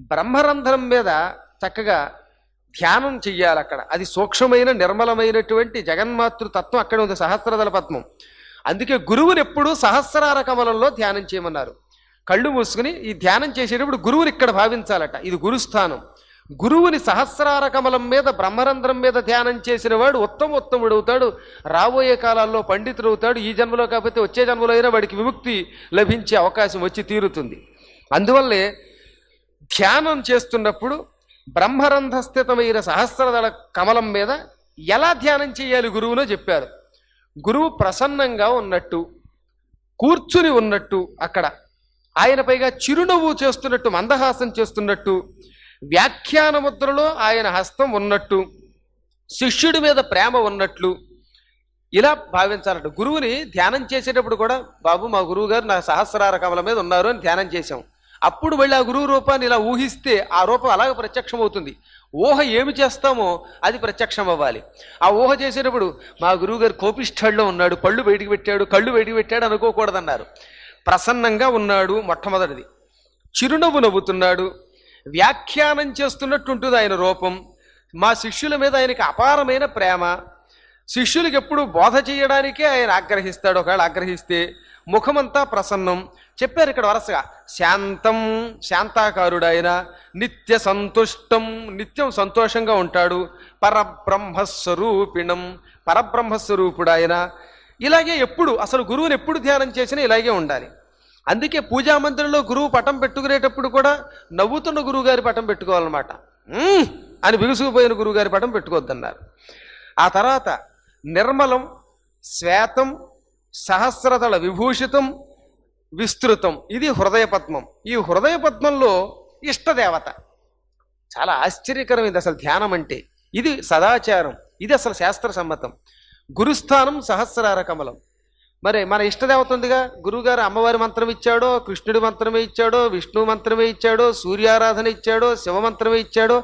బ్రహ్మరంధ్రం మీద చక్కగా ధ్యానం చెయ్యాలి అక్కడ. అది సూక్ష్మమైన నిర్మలమైనటువంటి జగన్మాతృతత్వం అక్కడ ఉంది సహస్రదళ పద్మం. అందుకే గురువుని ఎప్పుడూ సహస్రార కమలంలో ధ్యానం చేయమన్నారు. కళ్ళు మూసుకుని ఈ ధ్యానం చేసేటప్పుడు గురువుని ఇక్కడ భావించాలట. ఇది గురుస్థానం. గురువుని సహస్రార కమలం మీద బ్రహ్మరంధ్రం మీద ధ్యానం చేసిన వాడు ఉత్తమ ఉత్తముడు అవుతాడు రాబోయే కాలాల్లో పండితుడు అవుతాడు ఈ జన్మలో కాకపోతే వచ్చే జన్మలో అయినా వాడికి విముక్తి లభించే అవకాశం వచ్చి తీరుతుంది. అందువల్లే ధ్యానం చేస్తున్నప్పుడు బ్రహ్మరంధస్థితమైన సహస్రదళ కమలం మీద ఎలా ధ్యానం చేయాలి గురువునో చెప్పారు. గురువు ప్రసన్నంగా ఉన్నట్టు కూర్చుని ఉన్నట్టు అక్కడ ఆయన పైగా చిరునవ్వు చేస్తున్నట్టు మందహాసం చేస్తున్నట్టు వ్యాఖ్యాన ముద్రలో ఆయన హస్తం ఉన్నట్టు శిష్యుడి మీద ప్రేమ ఉన్నట్లు ఇలా భావించాలట. గురువుని ధ్యానం చేసేటప్పుడు కూడా బాబు మా గురువు గారు నా సహస్రార కమల మీద ఉన్నారు అని ధ్యానం చేశాం. అప్పుడు వెళ్ళి ఆ గురువు రూపాన్ని ఇలా ఊహిస్తే ఆ రూపం అలాగే ప్రత్యక్షం అవుతుంది ఊహ ఏమి చేస్తామో అది ప్రత్యక్షం అవ్వాలి ఆ ఊహ చేసేటప్పుడు మా గురువుగారు కోపిష్ఠాల్లో ఉన్నాడు పళ్ళు బయటికి పెట్టాడు కళ్ళు బయటికి పెట్టాడు అనుకోకూడదన్నారు. ప్రసన్నంగా ఉన్నాడు మొట్టమొదటిది. చిరునవ్వు నవ్వుతున్నాడు వ్యాఖ్యానం చేస్తున్నట్టు ఉంటుంది ఆయన రూపం. మా శిష్యుల మీద ఆయనకి అపారమైన ప్రేమ. శిష్యులకు ఎప్పుడు బోధ చేయడానికే ఆయన ఆగ్రహిస్తాడు. ఒకవేళ ఆగ్రహిస్తే ముఖమంతా ప్రసన్నం. చెప్పారు ఇక్కడ వరుసగా శాంతం శాంతాకారుడైన నిత్య సంతుష్టం నిత్యం సంతోషంగా ఉంటాడు పరబ్రహ్మస్వరూపిణం పరబ్రహ్మస్వరూపుడు ఇలాగే ఎప్పుడు అసలు గురువుని ఎప్పుడు ధ్యానం చేసినా ఇలాగే ఉండాలి. అందుకే పూజా మందిరంలో గురువు పటం పెట్టుకునేటప్పుడు కూడా నవ్వుతున్న గురువుగారి పటం పెట్టుకోవాలన్నమాట. అని బిగుసుకుపోయిన గురువుగారి పటం పెట్టుకోవద్దన్నారు. ఆ తర్వాత నిర్మలం శ్వేతం సహస్రదళ విభూషితం విస్తృతం. ఇది హృదయ పద్మం. ఈ హృదయ పద్మంలో ఇష్టదేవత. చాలా ఆశ్చర్యకరమైంది అసలు ధ్యానం అంటే ఇది సదాచారం. ఇది అసలు శాస్త్ర సమ్మతం గురుస్థానం సహస్రార కమలం. మరి మన ఇష్టదేవత ఉందిగా? గురువుగారు అమ్మవారి మంత్రం ఇచ్చాడో కృష్ణుడి మంత్రమే ఇచ్చాడో విష్ణు మంత్రమే ఇచ్చాడో సూర్యారాధన ఇచ్చాడో శివ మంత్రమే ఇచ్చాడో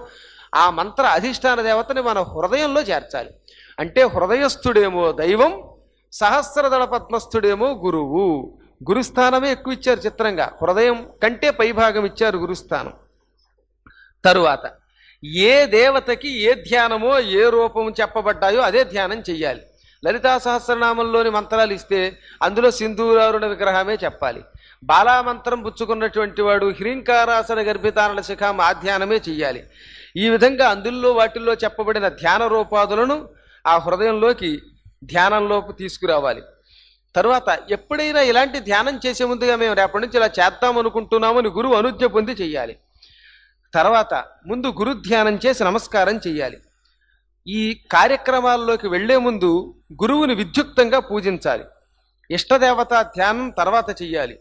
ఆ మంత్ర అధిష్టాన దేవతని మన హృదయంలో చేర్చాలి. అంటే హృదయస్థుడేమో దైవం సహస్రదళ పద్మస్థుడేమో గురువు. గురుస్థానమే ఎక్కువ ఇచ్చారు చిత్రంగా. హృదయం కంటే పైభాగం ఇచ్చారు గురుస్థానం. తరువాత ఏ దేవతకి ఏ ధ్యానమో ఏ రూపం చెప్పబడ్డాయో అదే ధ్యానం చెయ్యాలి. లలితా సహస్రనామంలోని మంత్రాలు ఇస్తే అందులో సింధూరారుణ విగ్రహమే చెప్పాలి. బాలామంత్రం పుచ్చుకున్నటువంటి వాడు హ్రీంకారాసన గర్భితానల శిఖాం ఆ ధ్యానమే చెయ్యాలి. ఈ విధంగా అందులో వాటిల్లో చెప్పబడిన ధ్యాన రూపాదులను ఆ హృదయంలోకి ధ్యానంలోపు తీసుకురావాలి. తరువాత ఎప్పుడైనా ఇలాంటి ధ్యానం చేసే ముందుగా మేము రేపటి నుంచి ఇలా చేద్దాం అనుకుంటున్నామని గురువు అనుజ్ఞ పొంది చెయ్యాలి. తర్వాత ముందు గురు ధ్యానం చేసి నమస్కారం చెయ్యాలి. ఈ కార్యక్రమాల్లోకి వెళ్ళే ముందు గురువుని విద్యుక్తంగా పూజించాలి. ఇష్టదేవత ధ్యానం తర్వాత చెయ్యాలి.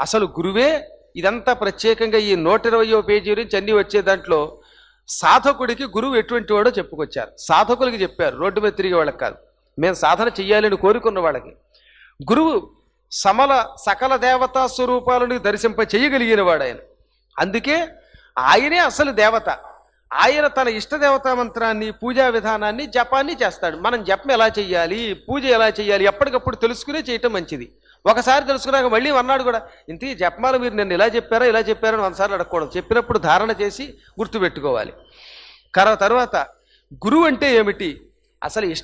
అసలు గురువే ఇదంతా ప్రత్యేకంగా ఈ నూట ఇరవయో పేజీ నుంచి అన్నీ వచ్చే దాంట్లో సాధకుడికి గురువు ఎటువంటి వాడో చెప్పుకొచ్చారు. సాధకులకి చెప్పారు రోడ్డు మీద తిరిగే వాళ్ళకి కాదు. మేము సాధన చెయ్యాలని కోరుకున్న వాళ్ళకి. గురువు సమల సకల దేవతా స్వరూపాలను దర్శింప చేయగలిగిన వాడు ఆయన అందుకే ఆయనే అసలు దేవత. ఆయన తన ఇష్టదేవతా మంత్రాన్ని పూజా విధానాన్ని జపాన్ని చేస్తాడు. మనం జపం ఎలా చేయాలి పూజ ఎలా చేయాలి ఎప్పటికప్పుడు తెలుసుకునే చేయటం మంచిది. ఒకసారి తెలుసుకున్నాక మళ్ళీ అన్నాడు కూడా ఇంత జపమాలు మీరు నిన్ను ఇలా చెప్పారా ఇలా చెప్పారని వందసార్లు అడగకూడదు. చెప్పినప్పుడు ధారణ చేసి గుర్తుపెట్టుకోవాలి. కర తర్వాత గురువు అంటే ఏమిటి? అసలు ఇష్ట